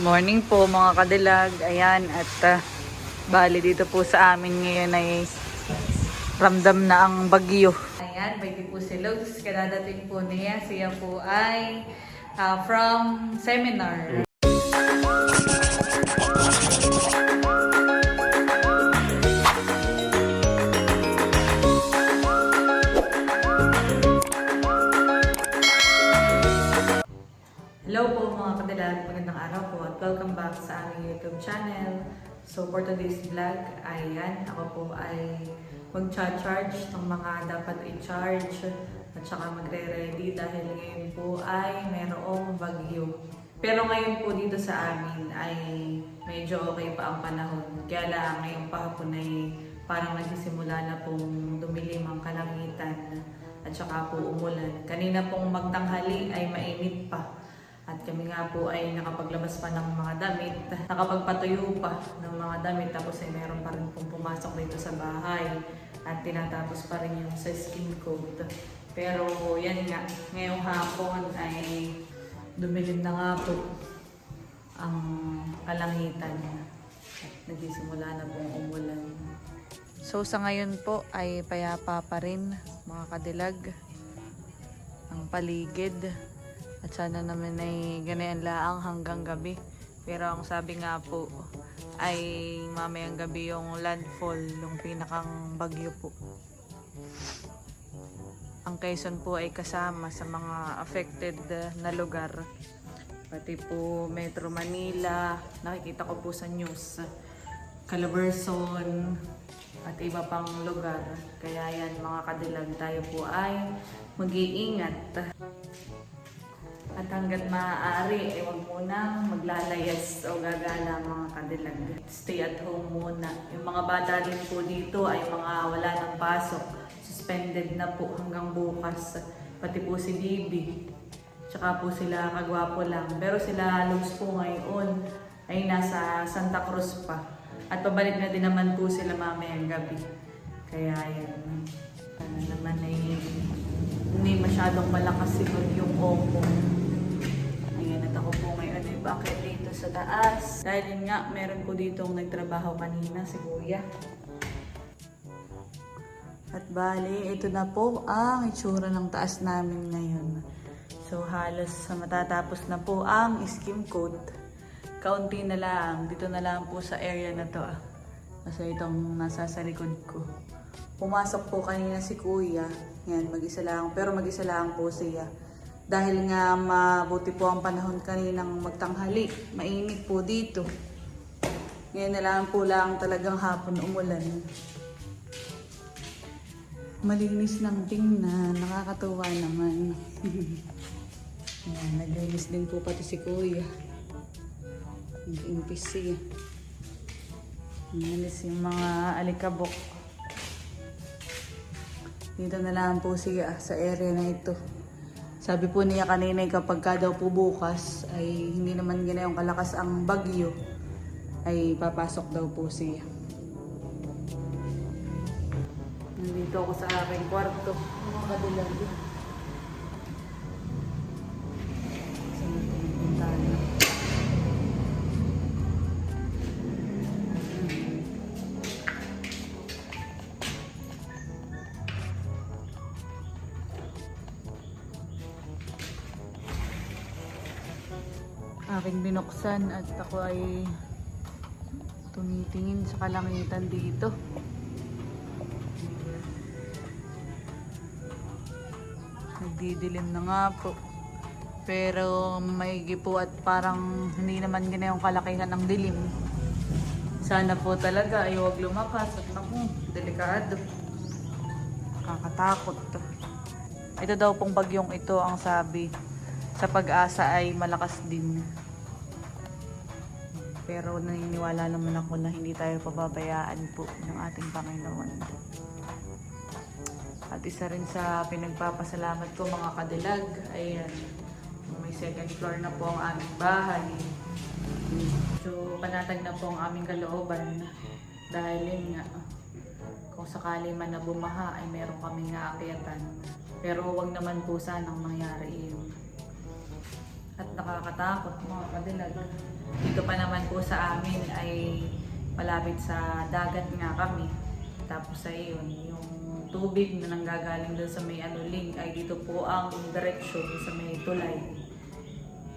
Morning po mga kadilag. Ayan at ah, bali dito po sa amin ngayon ay ramdam na ang bagyo. Ayan, pwede po si Lugs. Kadadating po niya. Siya po ay ah, from seminar. Hello po mga kadilag, magandang araw po at welcome back sa aming YouTube channel. So for today's vlog, ayan, ako po ay mag-charge ng mga dapat i-charge at saka magre-ready dahil ngayon po ay merong bagyo. Pero ngayon po dito sa amin ay medyo okay pa ang panahon. Kaya lang ngayong pahapon ay parang nagsisimula na pong dumilim ang kalangitan at saka po umulan. Kanina pong magtanghali ay mainit pa. Kami nga po ay nakapaglabas pa ng mga damit, nakapagpatuyo pa ng mga damit, tapos ay meron pa rin pong pumasok dito sa bahay at tinatapos pa rin yung sa skin coat. Pero yan nga, ngayong hapon ay dumilim na nga po ang kalangitan. At nagsisimula na pong umulan. So sa ngayon po ay payapa pa rin mga kadilag ang paligid. At sana naman ay ganayan laang hanggang gabi. Pero ang sabi nga po ay mamayang gabi yung landfall, yung pinakang bagyo po. Ang Quezon po ay kasama sa mga affected na lugar. Pati po Metro Manila, nakikita ko po sa news. Calabarzon, at iba pang lugar. Kaya yan mga kadilag, tayo po ay mag-iingat. At hanggat maaari, eh, wag munang maglalayas o gagala mga kadilag. Stay at home muna. Yung mga bata din po dito ay mga wala ng pasok. Suspended na po hanggang bukas. Pati po si Bibi. Tsaka po sila kagwapo lang. Pero sila Luz po ngayon ay nasa Santa Cruz pa. At pabalik na din naman po sila mamayang gabi. Kaya yan. Ano naman ay hindi masyadong malakas siguro yung opo. Taas. Dahil yun nga, meron po ditong nagtrabaho kanina, si Kuya. At bali, ito na po ang itsura ng taas namin ngayon. So halos sa matatapos na po ang skim coat. Kaunti na lang, dito na lang po sa area na to ah. Kasi itong nasa sa likod ko. Pumasok po kanina si Kuya. Yan, mag-isa lang. Pero mag-isa lang po siya. Dahil nga mabuti po ang panahon kaninang magtanghali. Mainit po dito. Ngayon na lang po lang talagang hapon umulan. Malinis ng tingnan. Nakakatuwa naman. Yan, naglinis din po pati si Kuya. Nag-impis siya. Nalis yung mga alikabok. Dito na lang po siya sa area na ito. Sabi po niya kanina kapag ka daw po bukas ay hindi naman ganayong kalakas ang bagyo ay papasok daw po siya. Nandito ako sa aking kwarto. Mga kabilang aking binuksan at ako ay tumitingin sa kalangitan dito. Nagdidilim na nga po. Pero maigi po at parang hindi naman ganyan yung kalakihan ng dilim. Sana po talaga ay huwag lumakas at naku, delikado. Nakakatakot. Ito daw pong bagyong ito ang sabi sa pag-asa ay malakas din. Pero naniniwala naman ako na hindi tayo pababayaan po ng ating Panginoon. At isa rin sa pinagpapasalamat ko mga kadilag, ayan, may second floor na po ang aming bahay. So, panatag na po ang aming kalooban dahil yun nga, kung sakali man na bumaha ay meron kaming aakyatan. Pero wag naman po sanang mangyari yun. At nakakatakot mga kadilag. Dito pa naman po sa amin ay malapit sa dagat nga kami. Tapos ay yun, yung tubig na nanggagaling doon sa may anuling ay dito po ang direksyon sa may tulay.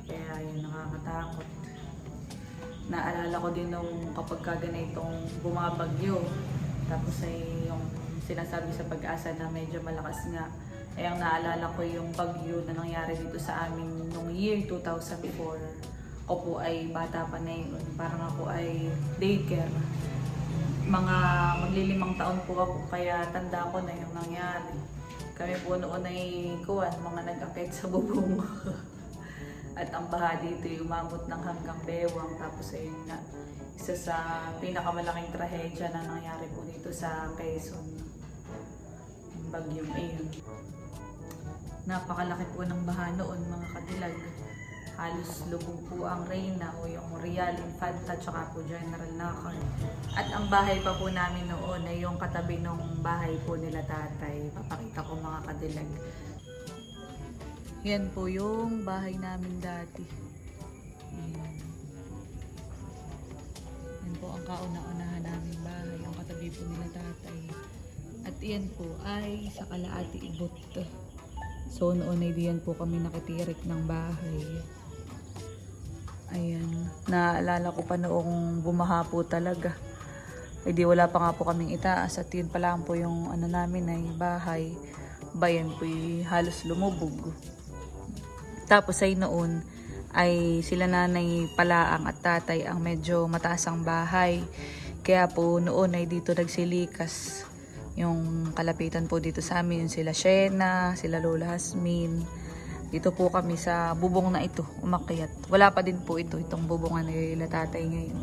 Kaya yun, nakakatakot. Naalala ko din nung kapag ka ganitong bumabagyo. Tapos ay yung sinasabi sa pag-asa na medyo malakas nga. Ay naalala ko yung bagyo na nangyari dito sa amin nung year 2004. Ako po ay bata pa na yun. Parang ako ay daycare. Mga maglilimang taon po ako kaya tanda ko na yung nangyari. Kami po noon ay kuwan, mga nag-akit sa bubong. At ang baha dito ay umabot ng hanggang bewang. Tapos ayun na, isa sa pinakamalaking trahedya na nangyari po dito sa Quezon. Yung bagyong ayun. Napakalaki po ng baha noon mga kadilag. Halos lubog po ang Reyna o yung Real Infanta tsaka po General Nakar. At ang bahay pa po namin noon ay yung katabi ng bahay po nila tatay. Papakita ko mga kadilag. Yan po yung bahay namin dati. Yan po ang kauna-unahan namin bahay, ang katabi po nila tatay. At yan po ay sa Kalaati Ibot. So noon ay diyan po kami nakitirik ng bahay. Ayan. Naalala ko pa noong bumaha po talaga. Eh di wala pa nga po kaming itaas at yun pa lang po yung ano namin ay bahay. Bayan po halos lumubog. Tapos ay noon ay sila nanay palaang at tatay ang medyo mataas ang bahay. Kaya po noon ay dito nagsilikas yung kalapitan po dito sa amin. Yung sila Shena, sila Lola Hasmin. Dito po kami sa bubong na ito, umakyat. Wala pa din po ito, itong bubongan nila tatay ngayon.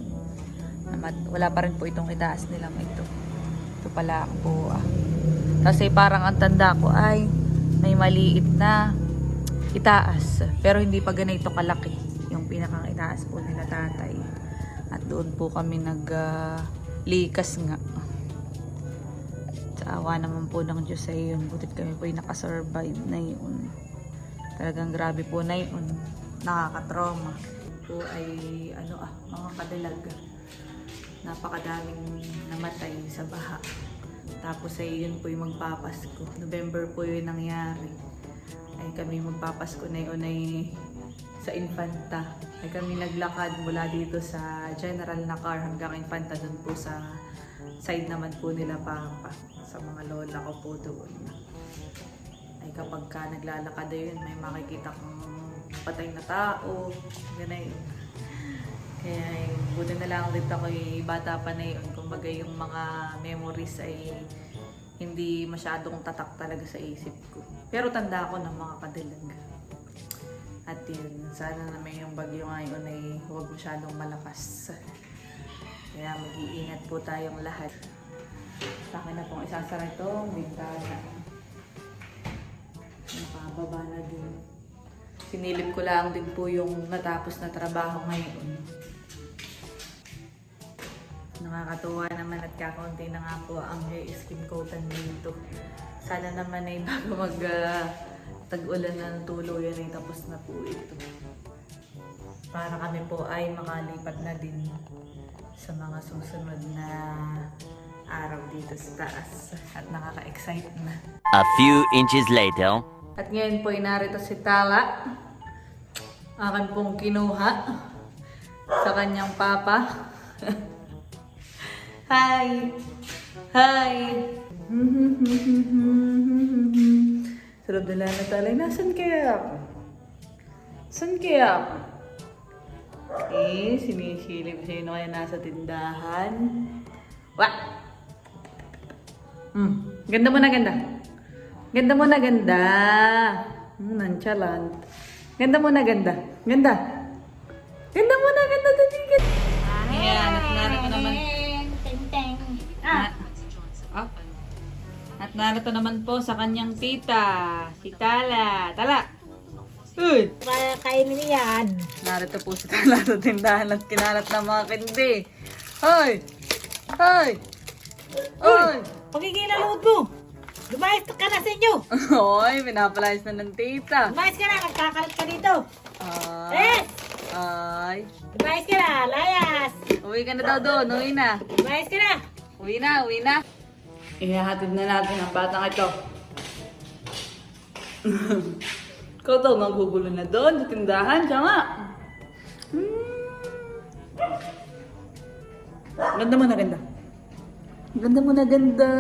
Wala pa rin po itong itaas nilang ito. Ito pala po ah. Kasi parang ang tanda ko ay may maliit na itaas. Pero hindi pa ganito kalaki. Yung pinakang itaas po nila tatay. At doon po kami nag ah, likas nga. Sa awa naman po ng Diyos ay yun. Butit kami po yung nakasurvive na yun. Talagang grabe po na yun. Nakakatrauma. Po ay ano ah, mga kadalag. Napakadaming namatay sa baha. Tapos ay yun po yung magpapasko. November po yun nangyari. Ay kami magpapasko na yun ay sa Infanta. Ay kami naglakad mula dito sa General Nakar hanggang Infanta doon po sa side naman po nila Papa. Sa mga lola ko po doon. Ay kapag ka naglalakad ayun, may makikita kang patay na tao. Ganun yun. Kaya yun, buti na lang ulit ako eh, bata pa na yun. Kumbaga yung mga memories ay hindi masyadong tatak talaga sa isip ko. Pero tanda ko ng mga kadilag. At yun, sana naman yung bagyo ngayon ay huwag masyadong malakas. Kaya mag-iingat po tayong lahat. Sa akin na pong isasara itong bintana. Nakababa na din. Sinilip ko lang din po yung natapos na trabaho ngayon. Nakakatuwa naman at kakaunti na nga po ang hair skin coatan dito. Sana naman ay bago mag ah, tag-ulan ng tuluyan ay tapos na po ito. Para kami po ay makalipat na din sa mga susunod na araw dito sa taas. At nakaka-excite na. A few inches later. At ngayon po ay narito si Tala. Akin pong kinuha sa kanyang papa. Hi! Hi! Sarap nila na talay. Nasaan kaya ako? Saan kaya ako? Eh, sinisilip sino kaya nasa tindahan. Wah! Hmm, ganda mo na ganda. Ganda mo na ganda. Hmm, nonchalant. Ganda mo na ganda. Ganda. Ganda mo na ganda. Ganda. Ayan, at narito naman. Ah. Oh. At narito naman po sa kanyang tita, si Tala. Tala! Uy! Kainin yan. Narito po sa tindahan at kinalat ng mga kindi. Hoy! Hoy! Hoy! Pagiging lalood mo. Lumayas ka na sa inyo. Hoy, pinapalayas na ng tita. Lumayas ka na, nagkakalat ka dito. Eh! Ay. Lumayas ka na! Layas! Uwi ka na daw doon. Uwi na. Lumayas ka na! Uwi na, uwi na. Ihahatid na natin ang batang ito. Ikaw daw magugulo na doon sa tindahan. Siya nga. Hmm. Ganda mo na ganda. Ganda mo na ganda.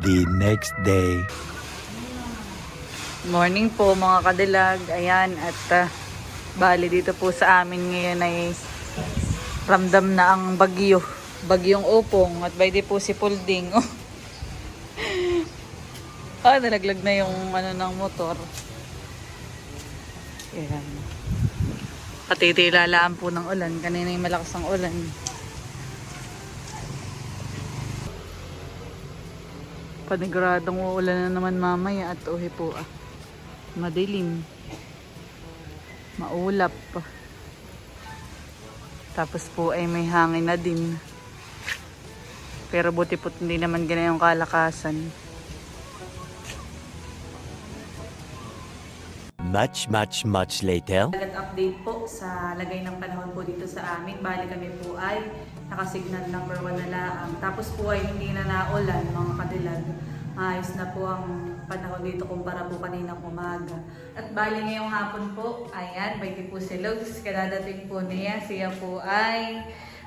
The next day. Morning po mga kadilag. Ayan at ah, bali dito po sa amin ngayon ay ramdam na ang bagyo. Bagyong upong at by di po si Pulding. ah, nalaglag na yung ano ng motor. Ayan. Katitilalaan po ng ulan. Kanina yung malakas ang ulan. Paniguradong uulan na naman mamaya at uhi po ah. Madilim. Maulap. Tapos po ay may hangin na din. Pero buti po hindi naman ganyan yung kalakasan. Much, much, much later. Agad update po sa lagay ng panahon po dito sa amin. Bali kami po ay nakasignal number 1 na lang. Tapos po ay hindi na naulan mga kadilag. Ayos na po ang panahon dito kumpara po kaninang umaga. At bali ngayong hapon po, ayan, by po si Lugs. Kadadating po niya. Siya po ay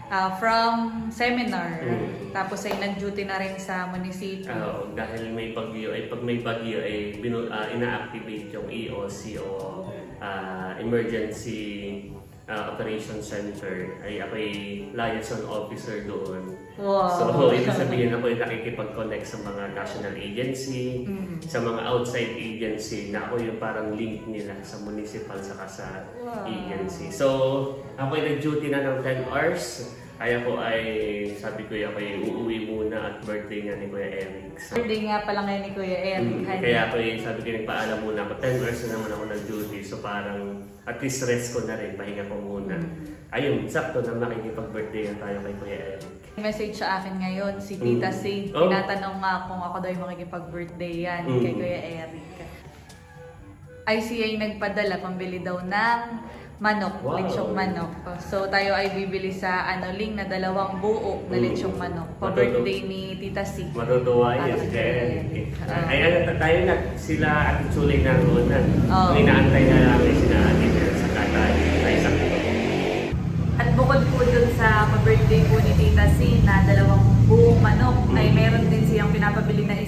ah, from seminar. Mm. Tapos ay nag-duty na rin sa munisipyo. Ah, Oo, dahil may bagyo, ay pag may bagyo ay binu, ah, ina-activate yung EOC o ah, Emergency ah, Operation Center. Ay ako ay liaison officer doon. Wow. So, ibig sabihin ako ay nakikipag-connect sa mga national agency, Mm. sa mga outside agency na ako yung parang link nila sa municipal saka sa Wow. agency. So, ako ay nag-duty na ng 10 hours. Ay ako ay, sabi ko ako ay uuwi muna at birthday nga ni Kuya Eric. So, Birthday nga pala ngayon ni Kuya Eric. Mm. Kaya ako yung sabi ko nagpaalam muna ako. 10 hours na naman ako nag-duty. So parang at least rest ko na rin. Pahinga ko muna. Mm. Ayun, sakto na makikipag-birthday na tayo kay Kuya Eric. Message sa akin ngayon, si Tita Mm. C. Oh. Tinatanong nga kung ako daw yung makikipag-birthday yan Mm. kay Kuya Eric. ICA nagpadala, pambili daw ng manok, Wow. lechong manok. So tayo ay bibili sa ano link na dalawang buo na Mm. lechong manok. Pa birthday ni Tita C. Matutuwa Kuya Eric. Eric. Ah. Ay, ano, tayo na. Sila at Chulay na. Oo. Ang inaantay na namin sila Mel sa tatay. Ay, sakto. At bukod po dun sa pa-birthday po ni Tita C na dalawang buong manok, Mm. ay meron din siyang pinapabili na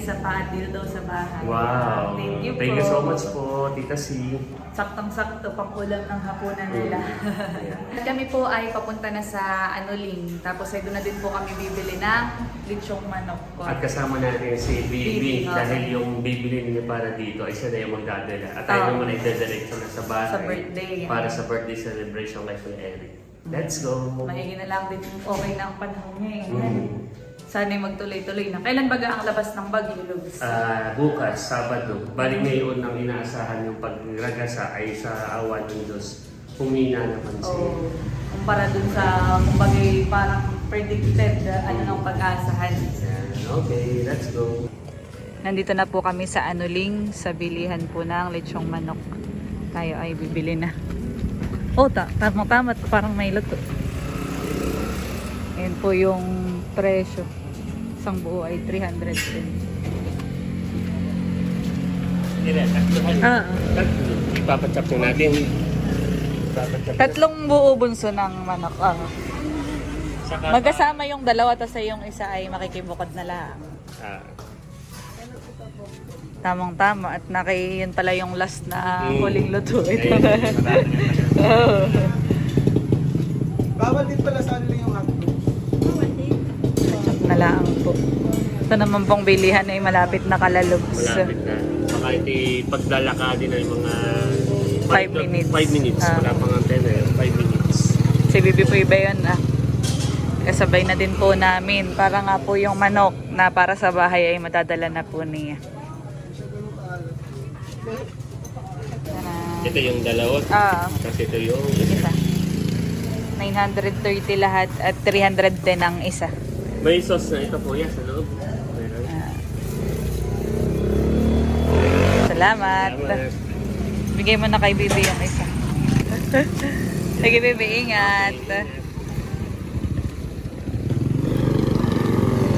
isa pa at daw sa bahay. Wow. Thank you Thank po. you so much po, Tita C. Saktang-sakto pang ulam ng hapunan nila. Yeah. At kami po ay papunta na sa Anuling. Tapos ay doon na din po kami bibili ng lechong manok po. At kasama natin si Bibi, Bibi oo. dahil yung bibili niya para dito ay siya na yung magdadala. At tayo Oo. naman ay dadiretso na sa bahay Sa birthday. para sa birthday celebration kay Kuya Eric. Let's go! Maigi na lang din okay na ang panahon ngayon. Mm. Sana ay magtuloy-tuloy na. Kailan baga ang labas ng bagyo, Lugs? Ah, bukas, Sabado, bali ngayon ang inaasahan yung pagragasa ay sa awan ng Diyos. Humina naman siya. o kumpara dun sa, kumbaga parang predicted uh, ano ng pag-asahan. Ayan, Okay, let's go. Nandito na po kami sa Anuling, sa bilihan po ng lechong manok. Tayo ay bibili na. Oh, ta tama tama parang may luto. Ayan po yung presyo. Isang buo ay 300 din. Ah, Ipapachap na natin. Ipapachap. tatlong buo bunso ng manok. Ah. Magkasama yung dalawa tapos yung isa ay makikibukod na lang. ah, Tamang tama at naki yun pala yung last na Mm. huling luto. Ito. ayun, marami na. Oo. Bawal din pala po. Ito naman pong bilihan ay malapit na kalalubs. Malapit na. Baka iti paglalakadin ng mga Five minutes. 5 minutes. Ah. Wala pang antena eh. 5 minutes. Si Bibi po iba yun ah. Kasabay na din po namin. Para nga po yung manok na para sa bahay ay madadala na po niya. Ito yung dalawa. Ah, Kasi ito yung isa. 930 lahat at 310 ang isa. May sauce na ito po yan sa loob. Meron. Salamat. Salamat. Bigay mo na kay Bibi yung isa. Sige, bebe, ingat.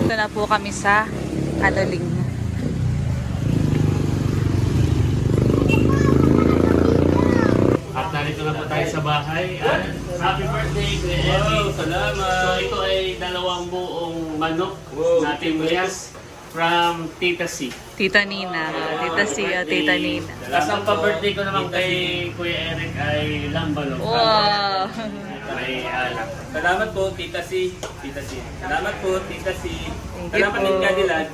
Ito na po kami sa Adoling. At narito na po tayo sa bahay. At happy birthday, Kuya Eddie. salamat. So ito ay dalawang buong manok na timlias from Tita C. Tita Nina. Tita Sia, Tita Nina. Tapos ang pa-birthday ko naman kay Kuya Eric ay lambalog. Wow! May alak. Salamat po, Tita C. Tita C. Salamat po, Tita C. Thank you Salamat po. din, Cadillac.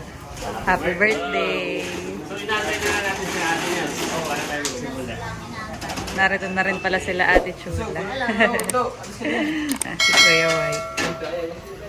Happy birthday! So inatay na nga natin si ate niya. So para tayo magsimula. Narito na rin pala sila Ate Chula. si Kuya White.